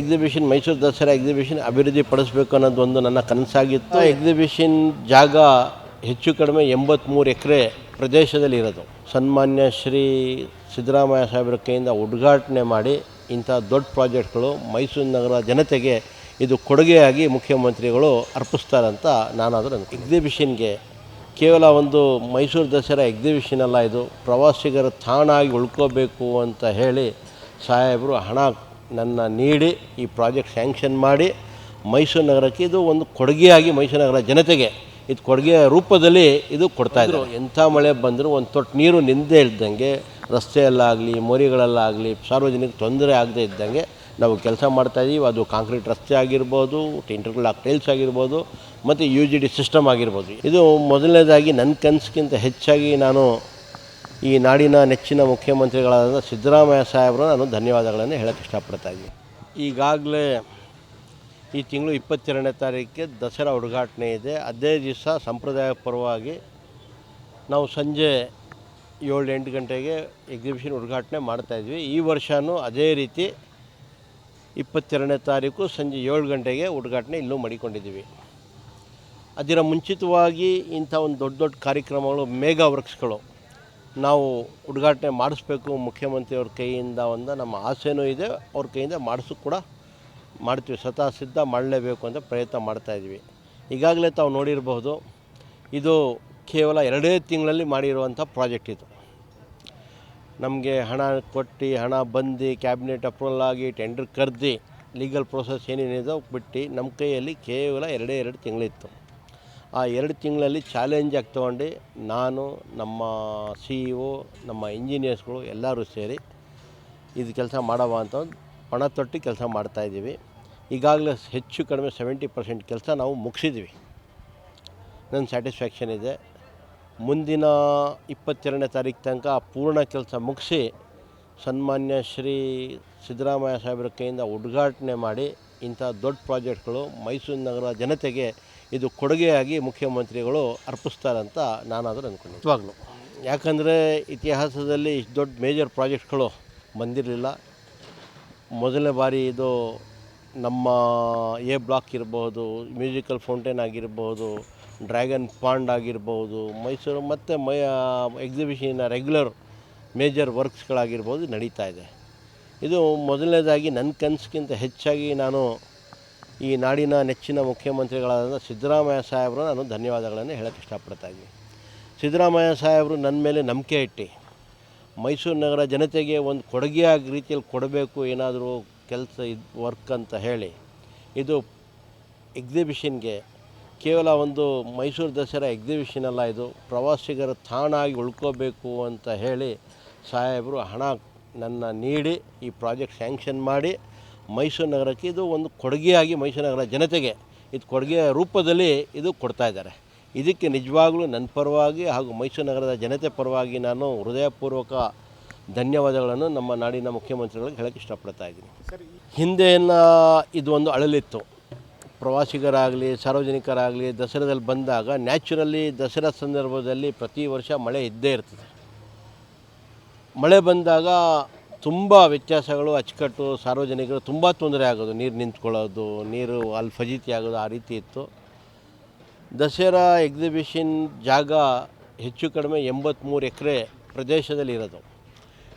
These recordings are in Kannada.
ಎಕ್ಸಿಬಿಷನ್ ಮೈಸೂರು ದಸರಾ ಎಕ್ಸಿಬಿಷನ್ ಅಭಿವೃದ್ಧಿ ಪಡಿಸಬೇಕು ಅನ್ನೋದು ಒಂದು ನನ್ನ ಕನಸಾಗಿತ್ತು. ಎಕ್ಸಿಬಿಷನ್ ಜಾಗ ಹೆಚ್ಚು ಕಡಿಮೆ ಎಂಬತ್ತ್ಮೂರು ಎಕರೆ ಪ್ರದೇಶದಲ್ಲಿ ಇರೋದು. ಸನ್ಮಾನ್ಯ ಶ್ರೀ ಸಿದ್ದರಾಮಯ್ಯ ಸಾಹೇಬರ ಕೈಯಿಂದ ಉದ್ಘಾಟನೆ ಮಾಡಿ ಇಂಥ ದೊಡ್ಡ ಪ್ರಾಜೆಕ್ಟ್ಗಳು ಮೈಸೂರು ನಗರ ಜನತೆಗೆ ಇದು ಕೊಡುಗೆಯಾಗಿ ಮುಖ್ಯಮಂತ್ರಿಗಳು ಅರ್ಪಿಸ್ತಾರಂತ ನಾನಾದರೂ ಎಕ್ಸಿಬಿಷನ್ಗೆ ಕೇವಲ ಒಂದು ಮೈಸೂರು ದಸರಾ ಎಕ್ಸಿಬಿಷನ್ ಅಲ್ಲ ಇದು ಪ್ರವಾಸಿಗರ ತಾಣ ಆಗಿ ಉಳ್ಕೋಬೇಕು ಅಂತ ಹೇಳಿ ಸಾಹೇಬರು ಹಣ ನನ್ನ ನೀಡಿ ಈ ಪ್ರಾಜೆಕ್ಟ್ ಸ್ಯಾಂಕ್ಷನ್ ಮಾಡಿ ಮೈಸೂರು ನಗರಕ್ಕೆ ಇದು ಒಂದು ಕೊಡುಗೆಯಾಗಿ ಮೈಸೂರು ನಗರ ಜನತೆಗೆ ಇದು ಕೊಡುಗೆಯ ರೂಪದಲ್ಲಿ ಇದು ಕೊಡ್ತಾ ಇದ್ರು ಎಂಥ ಮಳೆ ಬಂದರೂ ಒಂದು ತೊಟ್ಟು ನೀರು ನಿಂದೇ ಇದ್ದಂಗೆ ರಸ್ತೆಯಲ್ಲಾಗಲಿ ಮೋರಿಗಳಲ್ಲಾಗಲಿ ಸಾರ್ವಜನಿಕ ತೊಂದರೆ ಆಗದೇ ಇದ್ದಂಗೆ ನಾವು ಕೆಲಸ ಮಾಡ್ತಾಯಿದ್ದೀವಿ ಅದು ಕಾಂಕ್ರೀಟ್ ರಸ್ತೆ ಆಗಿರ್ಬೋದು ಇಂಟರ್ಲಾಕ್ ಟೈಲ್ಸ್ ಆಗಿರ್ಬೋದು ಮತ್ತು ಯು ಜಿ ಡಿ ಸಿಸ್ಟಮ್ ಆಗಿರ್ಬೋದು. ಇದು ಮೊದಲನೇದಾಗಿ ನನ್ನ ಕನಸಿಗಿಂತ ಹೆಚ್ಚಾಗಿ ನಾನು ಈ ನಾಡಿನ ನೆಚ್ಚಿನ ಮುಖ್ಯಮಂತ್ರಿಗಳಾದ ಸಿದ್ದರಾಮಯ್ಯ ಸಾಹೇಬರು ನಾನು ಧನ್ಯವಾದಗಳನ್ನು ಹೇಳಕ್ಕೆ ಇಷ್ಟಪಡ್ತಾ ಇದ್ದೀನಿ. ಈಗಾಗಲೇ ಈ ತಿಂಗಳು ಇಪ್ಪತ್ತೆರಡನೇ ತಾರೀಕಿಗೆ ದಸರಾ ಉದ್ಘಾಟನೆ ಇದೆ. ಅದೇ ದಿವಸ ಸಂಪ್ರದಾಯ ಪರವಾಗಿ ನಾವು ಸಂಜೆ ಏಳು ಎಂಟು ಗಂಟೆಗೆ ಎಕ್ಸಿಬಿಷನ್ ಉದ್ಘಾಟನೆ ಮಾಡ್ತಾಯಿದ್ವಿ ಈ ವರ್ಷವೂ ಅದೇ ರೀತಿ ಇಪ್ಪತ್ತೆರಡನೇ ತಾರೀಕು ಸಂಜೆ ಏಳು ಗಂಟೆಗೆ ಉದ್ಘಾಟನೆ ಇಲ್ಲೂ ಮಾಡಿಕೊಂಡಿದ್ದೀವಿ. ಅದರ ಮುಂಚಿತವಾಗಿ ಇಂಥ ಒಂದು ದೊಡ್ಡ ದೊಡ್ಡ ಕಾರ್ಯಕ್ರಮಗಳು, ಮೇಗಾ ವರ್ಕ್ಸ್ಗಳು ನಾವು ಉದ್ಘಾಟನೆ ಮಾಡಿಸ್ಬೇಕು ಮುಖ್ಯಮಂತ್ರಿಯವ್ರ ಕೈಯಿಂದ ಒಂದು ನಮ್ಮ ಆಸೆನೂ ಇದೆ. ಅವ್ರ ಕೈಯಿಂದ ಮಾಡಿಸು ಕೂಡ ಮಾಡ್ತೀವಿ. ಸ್ವತಃ ಸಿದ್ಧ ಮಾಡಲೇಬೇಕು ಅಂತ ಪ್ರಯತ್ನ ಮಾಡ್ತಾಯಿದ್ವಿ ಈಗಾಗಲೇ ತಾವು ನೋಡಿರಬಹುದು, ಇದು ಕೇವಲ ಎರಡೇ ತಿಂಗಳಲ್ಲಿ ಮಾಡಿರುವಂಥ ಪ್ರಾಜೆಕ್ಟ್ ಇದು. ನಮಗೆ ಹಣ ಕೊಟ್ಟು, ಹಣ ಬಂದು, ಕ್ಯಾಬಿನೆಟ್ ಅಪ್ರೂವಲ್ ಆಗಿ, ಟೆಂಡರ್ ಕರೆದು, ಲೀಗಲ್ ಪ್ರೋಸೆಸ್ ಏನೇನಿದೆ ಬಿಟ್ಟು ನಮ್ಮ ಕೈಯಲ್ಲಿ ಕೇವಲ ಎರಡೇ ಎರಡು ತಿಂಗಳಿತ್ತು. ಆ ಎರಡು ತಿಂಗಳಲ್ಲಿ ಚಾಲೆಂಜಾಗಿ ತೊಗೊಂಡು ನಾನು ನಮ್ಮ ಸಿ ಇ ಒ ನಮ್ಮ ಇಂಜಿನಿಯರ್ಸ್ಗಳು ಎಲ್ಲರೂ ಸೇರಿ ಇದು ಕೆಲಸ ಮಾಡವ ಅಂತ ಪಣ ತೊಟ್ಟು ಕೆಲಸ ಮಾಡ್ತಾಯಿದ್ದೀವಿ ಈಗಾಗಲೇ ಹೆಚ್ಚು ಕಡಿಮೆ ಸೆವೆಂಟಿ ಪರ್ಸೆಂಟ್ ಕೆಲಸ ನಾವು ಮುಗಿಸಿದ್ವಿ ನನ್ನ ಸ್ಯಾಟಿಸ್ಫ್ಯಾಕ್ಷನ್ ಇದೆ. ಮುಂದಿನ ಇಪ್ಪತ್ತೆರಡನೇ ತಾರೀಕು ತನಕ ಆ ಪೂರ್ಣ ಕೆಲಸ ಮುಗಿಸಿ ಸನ್ಮಾನ್ಯ ಶ್ರೀ ಸಿದ್ದರಾಮಯ್ಯ ಸಾಹೇಬರ ಕೈಯಿಂದ ಉದ್ಘಾಟನೆ ಮಾಡಿ ಇಂಥ ದೊಡ್ಡ ಪ್ರಾಜೆಕ್ಟ್ಗಳು ಮೈಸೂರು ನಗರ ಜನತೆಗೆ ಇದು ಕೊಡುಗೆಯಾಗಿ ಮುಖ್ಯಮಂತ್ರಿಗಳು ಅರ್ಪಿಸ್ತಾರಂತ ನಾನಾದರೂ ಅಂದ್ಕೊಂಡಿದ್ದೀನಿ ನಿಜವಾಗ್ಲೂ. ಯಾಕಂದರೆ ಇತಿಹಾಸದಲ್ಲಿ ಇಷ್ಟು ದೊಡ್ಡ ಮೇಜರ್ ಪ್ರಾಜೆಕ್ಟ್ಗಳು ಬಂದಿರಲಿಲ್ಲ. ಮೊದಲನೇ ಬಾರಿ ಇದು ನಮ್ಮ ಎ ಬ್ಲಾಕ್ ಇರಬಹುದು ಮ್ಯೂಸಿಕಲ್ ಫೌಂಟೇನ್ ಆಗಿರ್ಬೋದು ಡ್ರ್ಯಾಗನ್ ಪಾಂಡ್ ಆಗಿರ್ಬೋದು ಮೈಸೂರು ಮತ್ತು ಮೈ ಎಕ್ಸಿಬಿಷನ್ನ ರೆಗ್ಯುಲರ್ ಮೇಜರ್ ವರ್ಕ್ಸ್ಗಳಾಗಿರ್ಬೋದು ನಡೀತಾ ಇದೆ. ಇದು ಮೊದಲನೇದಾಗಿ ನನ್ನ ಕನಸಿಗಿಂತ ಹೆಚ್ಚಾಗಿ ನಾನು ಈ ನಾಡಿನ ನೆಚ್ಚಿನ ಮುಖ್ಯಮಂತ್ರಿಗಳಾದ ಸಿದ್ದರಾಮಯ್ಯ ಸಾಹೇಬರು ನಾನು ಧನ್ಯವಾದಗಳನ್ನು ಹೇಳೋಕ್ಕೆ ಇಷ್ಟಪಡ್ತಾ ಇದ್ದೀನಿ. ಸಿದ್ದರಾಮಯ್ಯ ಸಾಹೇಬರು ನನ್ನ ಮೇಲೆ ನಂಬಿಕೆ ಇಟ್ಟು ಮೈಸೂರು ನಗರ ಜನತೆಗೆ ಒಂದು ಕೊಡುಗೆಯಾಗಿ ರೀತಿಯಲ್ಲಿ ಕೊಡಬೇಕು, ಏನಾದರೂ ಕೆಲಸ ಇದು, ವರ್ಕ್ ಅಂತ ಹೇಳಿ ಇದು ಎಕ್ಸಿಬಿಷನ್ಗೆ ಕೇವಲ ಒಂದು ಮೈಸೂರು ದಸರಾ ಎಕ್ಸಿಬಿಷನ್ ಅಲ್ಲ, ಇದು ಪ್ರವಾಸಿಗರ ತಾಣ ಆಗಿ ಉಳ್ಕೋಬೇಕು ಅಂತ ಹೇಳಿ ಸಾಹೇಬರು ಹಣ ನನ್ನ ನೀಡಿ ಈ ಪ್ರಾಜೆಕ್ಟ್ ಸ್ಯಾಂಕ್ಷನ್ ಮಾಡಿ ಮೈಸೂರು ನಗರಕ್ಕೆ ಇದು ಒಂದು ಕೊಡುಗೆಯಾಗಿ ಮೈಸೂರು ನಗರ ಜನತೆಗೆ ಇದು ಕೊಡುಗೆಯ ರೂಪದಲ್ಲಿ ಇದು ಕೊಡ್ತಾ ಇದ್ದಾರೆ. ಇದಕ್ಕೆ ನಿಜವಾಗಲೂ ನನ್ನ ಪರವಾಗಿ ಹಾಗೂ ಮೈಸೂರು ನಗರದ ಜನತೆ ಪರವಾಗಿ ನಾನು ಹೃದಯಪೂರ್ವಕ ಧನ್ಯವಾದಗಳನ್ನು ನಮ್ಮ ನಾಡಿನ ಮುಖ್ಯಮಂತ್ರಿಗಳಿಗೆ ಹೇಳೋಕ್ಕೆ ಇಷ್ಟಪಡ್ತಾ ಇದ್ದೀನಿ. ಹಿಂದೆಯನ್ನು ಇದು ಒಂದು ಅಳಲಿತ್ತು. ಪ್ರವಾಸಿಗರಾಗಲಿ ಸಾರ್ವಜನಿಕರಾಗಲಿ ದಸರಾದಲ್ಲಿ ಬಂದಾಗ ನ್ಯಾಚುರಲಿ ದಸರಾ ಸಂದರ್ಭದಲ್ಲಿ ಪ್ರತಿ ವರ್ಷ ಮಳೆ ಇದ್ದೇ ಇರ್ತದೆ. ಮಳೆ ಬಂದಾಗ ತುಂಬ ವ್ಯತ್ಯಾಸಗಳು, ಅಚ್ಚುಕಟ್ಟು, ಸಾರ್ವಜನಿಕರು ತುಂಬ ತೊಂದರೆ ಆಗೋದು. ನೀರು ನಿಂತ್ಕೊಳ್ಳೋದು, ನೀರು ಅಲ್ಲಿ ಫಜೀತಿ ಆಗೋದು ಆ ರೀತಿ ಇತ್ತು. ದಸರಾ ಎಕ್ಸಿಬಿಷನ್ ಜಾಗ ಹೆಚ್ಚು ಕಡಿಮೆ ಎಂಬತ್ತ್ಮೂರು ಎಕರೆ ಪ್ರದೇಶದಲ್ಲಿ ಇರೋದು.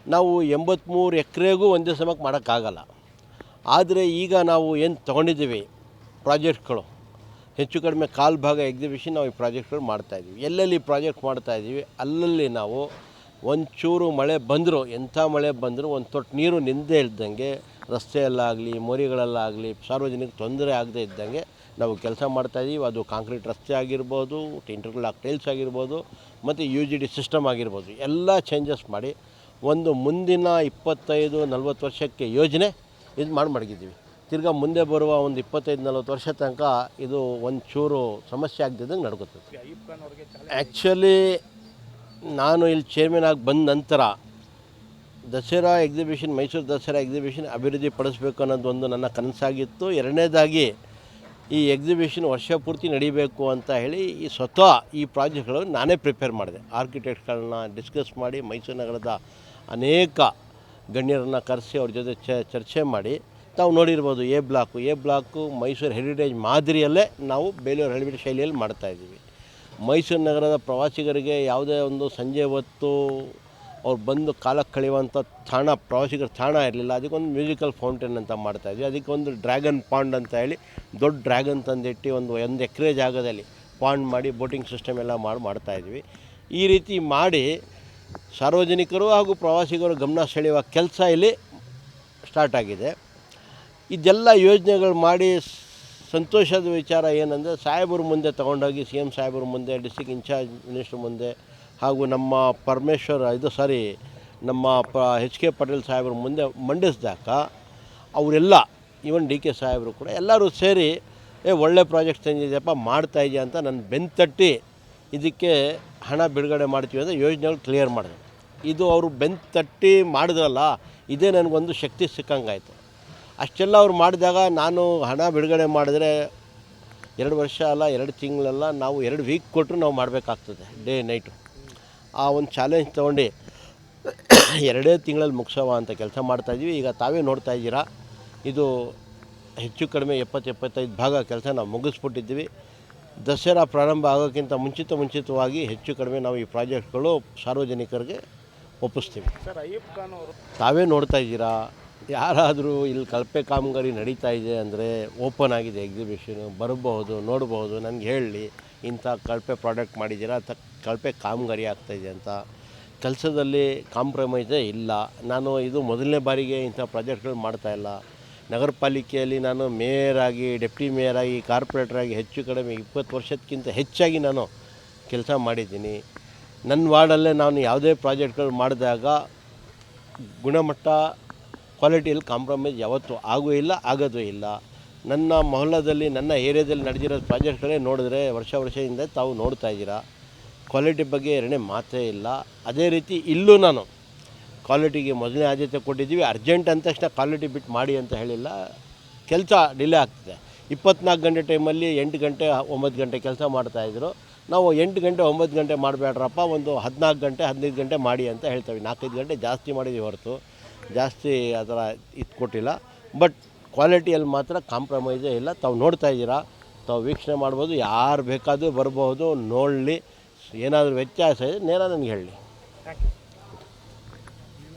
ನಾವು ಎಂಬತ್ತ್ಮೂರು ಎಕರೆಗೂ ಒಂದೇ ಸಮಕ್ಕೆ ಮಾಡೋಕ್ಕಾಗಲ್ಲ. ಆದರೆ ಈಗ ನಾವು ಏನು ತೊಗೊಂಡಿದ್ದೀವಿ? ಪ್ರಾಜೆಕ್ಟ್ಗಳು. ಹೆಚ್ಚು ಕಡಿಮೆ ಕಾಲು ಭಾಗ ಎಕ್ಸಿಬಿಷನ್ ನಾವು ಈ ಪ್ರಾಜೆಕ್ಟ್ಗಳು ಮಾಡ್ತಾಯಿದ್ದೀವಿ ಎಲ್ಲೆಲ್ಲಿ ಪ್ರಾಜೆಕ್ಟ್ ಮಾಡ್ತಾಯಿದ್ದೀವಿ ಅಲ್ಲಲ್ಲಿ ನಾವು ಒಂಚೂರು ಮಳೆ ಬಂದರೂ ಎಂಥ ಮಳೆ ಬಂದರೂ ಒಂದು ತೊಟ್ಟು ನೀರು ನಿಂದೇ ಇದ್ದಂಗೆ ರಸ್ತೆಯಲ್ಲಾಗಲಿ ಮೋರಿಗಳಲ್ಲಾಗಲಿ ಸಾರ್ವಜನಿಕ ತೊಂದರೆ ಆಗದೇ ಇದ್ದಂಗೆ ನಾವು ಕೆಲಸ ಮಾಡ್ತಾಯಿದ್ದೀವಿ ಅದು ಕಾಂಕ್ರೀಟ್ ರಸ್ತೆ ಆಗಿರ್ಬೋದು ಇಂಟರ್ಲಾಕ್ ಟೈಲ್ಸ್ ಆಗಿರ್ಬೋದು ಮತ್ತು ಯು ಜಿ ಡಿ ಸಿಸ್ಟಮ್ ಆಗಿರ್ಬೋದು. ಎಲ್ಲ ಚೇಂಜಸ್ ಮಾಡಿ ಒಂದು ಮುಂದಿನ ಇಪ್ಪತ್ತೈದು ನಲ್ವತ್ತು ವರ್ಷಕ್ಕೆ ಯೋಜನೆ ಇದು ಮಾಡಿ ಮಡಗಿದ್ದೀವಿ ತಿರ್ಗಾ ಮುಂದೆ ಬರುವ ಒಂದು ಇಪ್ಪತ್ತೈದು ನಲ್ವತ್ತು ವರ್ಷ ತನಕ ಇದು ಒಂಚೂರು ಸಮಸ್ಯೆ ಆಗದಿದ್ದಂಗೆ ನಡ್ಕೋತದೆ. ಆ್ಯಕ್ಚುಲಿ ನಾನು ಇಲ್ಲಿ ಚೇರ್ಮನ್ ಆಗಿ ಬಂದ ನಂತರ ದಸರಾ ಎಕ್ಸಿಬಿಷನ್ ಮೈಸೂರು ದಸರಾ ಎಕ್ಸಿಬಿಷನ್ ಅಭಿವೃದ್ಧಿ ಪಡಿಸ್ಬೇಕು ಅನ್ನೋದು ಒಂದು ನನ್ನ ಕನಸಾಗಿತ್ತು. ಎರಡನೇದಾಗಿ ಈ ಎಕ್ಸಿಬಿಷನ್ ವರ್ಷ ಪೂರ್ತಿ ನಡೀಬೇಕು ಅಂತ ಹೇಳಿ ಈ ಸ್ವತಃ ಈ ಪ್ರಾಜೆಕ್ಟ್ಗಳನ್ನು ನಾನೇ ಪ್ರಿಪೇರ್ ಮಾಡಿದೆ. ಆರ್ಕಿಟೆಕ್ಟ್ಗಳನ್ನ ಡಿಸ್ಕಸ್ ಮಾಡಿ, ಮೈಸೂರು ನಗರದ ಅನೇಕ ಗಣ್ಯರನ್ನು ಕರೆಸಿ ಅವ್ರ ಜೊತೆ ಚರ್ಚೆ ಮಾಡಿ. ತಾವು ನೋಡಿರ್ಬೋದು A block A block Mysuru heritage ಮಾದರಿಯಲ್ಲೇ ನಾವು ಬೇಲೂರು ಹೆರಿಟೇಜ್ ಶೈಲಿಯಲ್ಲಿ ಮಾಡ್ತಾಯಿದ್ದೀವಿ ಮೈಸೂರು ನಗರದ ಪ್ರವಾಸಿಗರಿಗೆ ಯಾವುದೇ ಒಂದು ಸಂಜೆ ಹೊತ್ತು ಅವ್ರು ಬಂದು ಕಾಲ ಕಳೆಯುವಂಥ ತಾಣ, ಪ್ರವಾಸಿಗರ ತಾಣ ಇರಲಿಲ್ಲ. ಅದಕ್ಕೊಂದು ಮ್ಯೂಸಿಕಲ್ ಫೌಂಟೇನ್ ಅಂತ ಮಾಡ್ತಾಯಿದ್ವಿ ಅದಕ್ಕೊಂದು ಡ್ರ್ಯಾಗನ್ ಪಾಂಡ್ ಅಂತ ಹೇಳಿ ದೊಡ್ಡ ಡ್ರ್ಯಾಗನ್ ತಂದಿಟ್ಟು ಒಂದು ಒಂದು ಎಕರೆ ಜಾಗದಲ್ಲಿ ಪಾಂಡ್ ಮಾಡಿ ಬೋಟಿಂಗ್ ಸಿಸ್ಟಮ್ ಎಲ್ಲ ಮಾಡಿ ಮಾಡ್ತಾಯಿದ್ವಿ ಈ ರೀತಿ ಮಾಡಿ ಸಾರ್ವಜನಿಕರು ಹಾಗೂ ಪ್ರವಾಸಿಗರು ಗಮನ ಸೆಳೆಯುವ ಕೆಲಸ ಇಲ್ಲಿ ಸ್ಟಾರ್ಟ್ ಆಗಿದೆ. ಇದೆಲ್ಲ ಯೋಜನೆಗಳು ಮಾಡಿ ಸಂತೋಷದ ವಿಚಾರ ಏನಂದರೆ ಸಾಹೇಬರ ಮುಂದೆ ತಗೊಂಡೋಗಿ ಸಿ ಎಂ ಸಾಹೇಬರ ಮುಂದೆ ಡಿಸ್ಟಿಕ್ ಇನ್ಚಾರ್ಜ್ ಮಿನಿಸ್ಟ್ರ್ ಮುಂದೆ, ಹಾಗೂ ನಮ್ಮ ಪರಮೇಶ್ವರ್ ಇದು ಸಾರಿ ನಮ್ಮ ಪ ಎಚ್ ಕೆ ಪಟೇಲ್ ಸಾಹೇಬ್ರ ಮುಂದೆ ಮಂಡಿಸಿದಾಗ ಅವರೆಲ್ಲ ಈವನ್ ಡಿ ಕೆ ಸಾಹೇಬರು ಕೂಡ ಎಲ್ಲರೂ ಸೇರಿ, ಏ, ಒಳ್ಳೆ ಪ್ರಾಜೆಕ್ಟ್ ತಂದಿದೆಯಪ್ಪ, ಮಾಡ್ತಾ ಇದೆಯಾ ಅಂತ ನನ್ನ ಬೆಂತಟ್ಟಿ ಇದಕ್ಕೆ ಹಣ ಬಿಡುಗಡೆ ಮಾಡ್ತೀವಿ ಅಂತ ಯೋಜನೆಗಳು ಕ್ಲಿಯರ್ ಮಾಡಿದೆ ಇದು ಅವರು ಬೆಂತಟ್ಟಿ ಮಾಡಿದ್ರಲ್ಲ, ಇದೇ ನನಗೊಂದು ಶಕ್ತಿ ಸಿಕ್ಕಂಗಾಯ್ತು. ಅಷ್ಟೆಲ್ಲ ಅವ್ರು ಮಾಡಿದಾಗ ನಾನು ಹಣ ಬಿಡುಗಡೆ ಮಾಡಿದ್ರೆ ಎರಡು ವರ್ಷ ಅಲ್ಲ ಎರಡು ತಿಂಗಳಲ್ಲ ನಾವು ಎರಡು ವೀಕ್ ಕೊಟ್ಟರು ನಾವು ಮಾಡಬೇಕಾಗ್ತದೆ ಡೇ ನೈಟು ಆ ಒಂದು ಚಾಲೆಂಜ್ ತೊಗೊಂಡು ಎರಡೇ ತಿಂಗಳಲ್ಲಿ ಮುಗಿಸವ ಅಂತ ಕೆಲಸ ಮಾಡ್ತಾಯಿದ್ವಿ ಈಗ ತಾವೇ ನೋಡ್ತಾ ಇದ್ದೀರಾ ಇದು ಹೆಚ್ಚು ಕಡಿಮೆ ಎಪ್ಪತ್ತು ಎಪ್ಪತ್ತೈದು ಭಾಗ ಕೆಲಸ ನಾವು ಮುಗಿಸ್ಬಿಟ್ಟಿದ್ದೀವಿ. ದಸರಾ ಪ್ರಾರಂಭ ಆಗೋಕ್ಕಿಂತ ಮುಂಚಿತ ಮುಂಚಿತವಾಗಿ ಹೆಚ್ಚು ಕಡಿಮೆ ನಾವು ಈ ಪ್ರಾಜೆಕ್ಟ್ಗಳು ಸಾರ್ವಜನಿಕರಿಗೆ ಒಪ್ಪಿಸ್ತೀವಿ. ಸರ್ ಅಯ್ಯಪ್ಪ ಖಾನ್ ಅವರು ತಾವೇ ನೋಡ್ತಾ ಇದ್ದೀರಾ? ಯಾರಾದರೂ ಇಲ್ಲಿ ಕಳಪೆ ಕಾಮಗಾರಿ ನಡೀತಾ ಇದೆ ಅಂದರೆ ಓಪನ್ ಆಗಿದೆ ಎಕ್ಸಿಬಿಷನು, ಬರಬಹುದು, ನೋಡಬಹುದು, ನನಗೆ ಹೇಳಿ, ಇಂಥ ಕಳಪೆ ಪ್ರಾಡಕ್ಟ್ ಮಾಡಿದ್ದೀರಾ ಅಥವಾ ಕಳಪೆ ಕಾಮಗಾರಿ ಆಗ್ತಾಯಿದೆ ಅಂತ. ಕೆಲಸದಲ್ಲಿ ಕಾಂಪ್ರಮೈಸೇ ಇಲ್ಲ. ನಾನು ಇದು ಮೊದಲನೇ ಬಾರಿಗೆ ಇಂಥ ಪ್ರಾಜೆಕ್ಟ್ಗಳು ಮಾಡ್ತಾಯಿಲ್ಲ ನಗರ ಪಾಲಿಕೆಯಲ್ಲಿ ನಾನು ಮೇಯರ್ ಆಗಿ, ಡೆಪ್ಟಿ ಮೇಯರ್ ಆಗಿ, ಕಾರ್ಪೊರೇಟರ್ ಆಗಿ ಹೆಚ್ಚು ಕಡಿಮೆ ಇಪ್ಪತ್ತು ವರ್ಷಕ್ಕಿಂತ ಹೆಚ್ಚಾಗಿ ನಾನು ಕೆಲಸ ಮಾಡಿದ್ದೀನಿ. ನನ್ನ ವಾರ್ಡಲ್ಲೇ ನಾನು ಯಾವುದೇ ಪ್ರಾಜೆಕ್ಟ್ಗಳು ಮಾಡಿದಾಗ ಗುಣಮಟ್ಟ ಕ್ವಾಲಿಟಿಯಲ್ಲಿ ಕಾಂಪ್ರಮೈಸ್ ಯಾವತ್ತೂ ಆಗೂ ಇಲ್ಲ, ಆಗೋದೂ ಇಲ್ಲ. ನನ್ನ ಮೊಹಲ್ಲದಲ್ಲಿ, ನನ್ನ ಏರಿಯಾದಲ್ಲಿ ನಡೆದಿರೋ ಪ್ರಾಜೆಕ್ಟ್ಗಳೇ ನೋಡಿದ್ರೆ ವರ್ಷ ವರ್ಷದಿಂದ ತಾವು ನೋಡ್ತಾ ಇದ್ದೀರಾ. ಕ್ವಾಲಿಟಿ ಬಗ್ಗೆ ಎರಡನೇ ಮಾತೇ ಇಲ್ಲ. ಅದೇ ರೀತಿ ಇಲ್ಲೂ ನಾನು ಕ್ವಾಲಿಟಿಗೆ ಮೊದಲನೇ ಆದ್ಯತೆ ಕೊಟ್ಟಿದ್ದೀವಿ. ಅರ್ಜೆಂಟ್ ಅಂದ ತಕ್ಷಣ ಕ್ವಾಲಿಟಿ ಬಿಟ್ಟು ಮಾಡಿ ಅಂತ ಹೇಳಿಲ್ಲ. ಕೆಲಸ ಡಿಲೇ ಆಗ್ತದೆ. ಇಪ್ಪತ್ನಾಲ್ಕು ಗಂಟೆ ಟೈಮಲ್ಲಿ ಎಂಟು ಗಂಟೆ, ಒಂಬತ್ತು ಗಂಟೆ ಕೆಲಸ ಮಾಡ್ತಾಯಿದ್ರು ನಾವು ಎಂಟು ಗಂಟೆ, ಒಂಬತ್ತು ಗಂಟೆ ಮಾಡಬೇಡ್ರಪ್ಪ, ಒಂದು ಹದಿನಾಲ್ಕು ಗಂಟೆ, ಹದಿನೈದು ಗಂಟೆ ಮಾಡಿ ಅಂತ ಹೇಳ್ತೇವೆ. ನಾಲ್ಕೈದು ಗಂಟೆ ಜಾಸ್ತಿ ಮಾಡಿದ್ದೀವಿ ಹೊರತು. ಜಾಸ್ತಿ ಆ ಥರ ಇದು ಕೊಟ್ಟಿಲ್ಲ. ಬಟ್ ಕ್ವಾಲಿಟಿಯಲ್ಲಿ ಮಾತ್ರ ಕಾಂಪ್ರಮೈಸೇ ಇಲ್ಲ. ತಾವು ನೋಡ್ತಾ ಇದ್ದೀರಾ? ತಾವು ವೀಕ್ಷಣೆ ಮಾಡ್ಬೋದು. ಯಾರು ಬೇಕಾದರೂ ಬರಬಹುದು ನೋಡಲಿ. ಏನಾದರೂ ವ್ಯತ್ಯಾಸ ಇದೆ, ನೇರ ನನಗೆ ಹೇಳಿ.